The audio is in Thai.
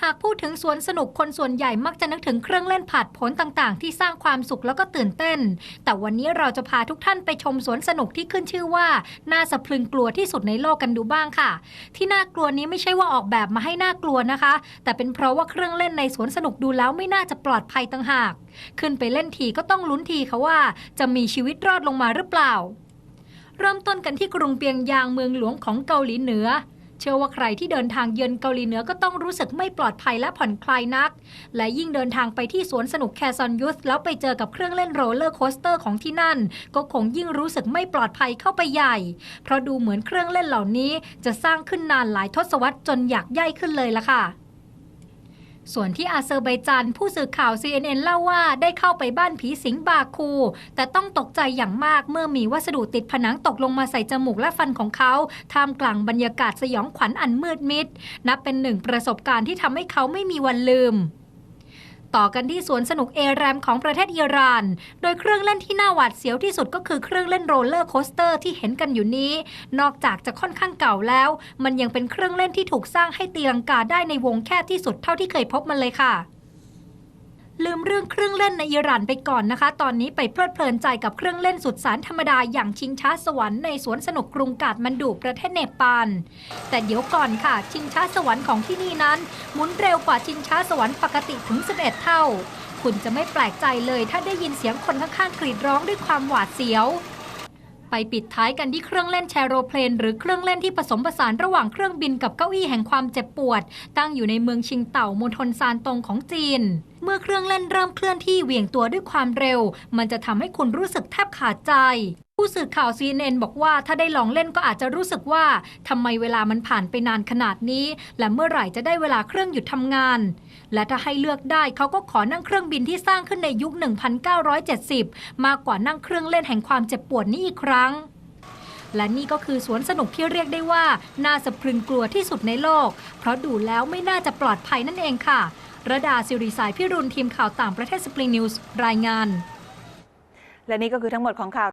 หากพูดถึงสวนสนุกคนส่วนใหญ่มักจะนึกถึงเครื่องเล่นผาดผลต่างๆ ที่สร้างความสุขแล้วก็ตื่นเต้น แต่วันนี้เราจะพาทุกท่านไปชมสวนสนุกที่ขึ้นชื่อว่า น่าสะพรึงกลัวที่สุดในโลกกันดูบ้างค่ะ ที่น่ากลัวนี้ไม่ใช่ว่าออกแบบมาให้น่ากลัวนะคะ แต่เป็นเพราะว่าเครื่องเล่นในสวนสนุกดูแล้วไม่น่าจะปลอดภัยต่างหาก ขึ้นไปเล่นทีก็ต้องลุ้นทีค่ะว่า จะมีชีวิตรอดลงมาหรือเปล่า เริ่มต้นกันที่กรุงเปียงยางเมืองหลวงของเกาหลีเหนือ เชื่อว่าใครที่เดินทางเยือนเกาหลีเหนือก็ต้องรู้สึกไม่ปลอดภัยและผ่อนคลายนัก และยิ่งเดินทางไปที่สวนสนุกแคซอนยุสแล้วไปเจอกับเครื่องเล่นโรลเลอร์โคสเตอร์ของที่นั่น ก็คงยิ่งรู้สึกไม่ปลอดภัยเข้าไปใหญ่ เพราะดูเหมือนเครื่องเล่นเหล่านี้จะสร้างขึ้นนานหลายทศวรรษจนอยากย่ายขึ้นเลยละค่ะ ส่วนที่อาเซอร์ไบจันผู้สื่อข่าว CNN เล่าว่าได้เข้าไปบ้านผีสิงบาคู แต่ต้องตกใจอย่างมากเมื่อมีวัสดุติดผนังตกลงมาใส่จมูกและฟันของเขา ท่ามกลางบรรยากาศสยองขวัญอันมืดมิด นับเป็นหนึ่งประสบการณ์ที่ทำให้เขาไม่มีวันลืม ต่อกันที่สวนสนุกเอแรมของประเทศอิหร่าน โดยเครื่องเล่นที่น่าหวาดเสียวที่สุดก็คือเครื่องเล่นโรลเลอร์โคสเตอร์ที่เห็นกันอยู่นี้ นอกจากจะค่อนข้างเก่าแล้ว มันยังเป็นเครื่องเล่นที่ถูกสร้างให้ตีลังกาได้ในวงแคบที่สุดเท่าที่เคยพบมันเลยค่ะ ลืมเรื่องเครื่องเล่นในอิหร่านไปก่อนนะคะ ตอนนี้ไปเพลิดเพลินใจกับเครื่องเล่นสุดสารธรรมดาอย่างชิงช้าสวรรค์ในสวนสนุกกรุงกาดมันดูประเทศเนปาล แต่เดี๋ยวก่อนค่ะ ชิงช้าสวรรค์ของที่นี่นั้น หมุนเร็วกว่าชิงช้าสวรรค์ปกติถึง 11 เท่า คุณจะไม่แปลกใจเลยถ้าได้ยินเสียงคนข้างๆกรีดร้องด้วยความหวาดเสียวไปปิดท้ายกันที่เครื่องเล่นแชโรเพลน หรือเครื่องเล่นที่ผสมผสานระหว่างเครื่องบินกับเก้าอี้แห่งความเจ็บปวด ตั้งอยู่ในเมืองชิงเต่ามณฑลซานตงของจีน เมื่อเครื่องเล่นเริ่มเคลื่อนที่เหวี่ยงตัวด้วยความเร็ว มันจะทำให้คุณรู้สึกแทบขาดใจ ผู้สื่อข่าว CNN บอกว่าถ้าได้ลองเล่นก็อาจจะรู้สึกว่าทำไมเวลามันผ่านไปนานขนาดนี้ และเมื่อไหร่จะได้เวลาเครื่องหยุดทำงาน และถ้าให้เลือกได้เขาก็ขอนั่งเครื่องบินที่สร้างขึ้นในยุค 1970 มากกว่านั่งเครื่องเล่นแห่งความเจ็บปวดนี้อีกครั้งและนี่ก็คือสวนสนุกที่เรียกได้ว่า น่าสะพรึงกลัวที่สุดในโลก เพราะดูแล้วไม่น่าจะปลอดภัยนั่นเองค่ะ ระดาสิริสายพิรุณทีมข่าวต่างประเทศสปริงนิวส์รายงาน และนี่ก็คือทั้งหมดของข่าว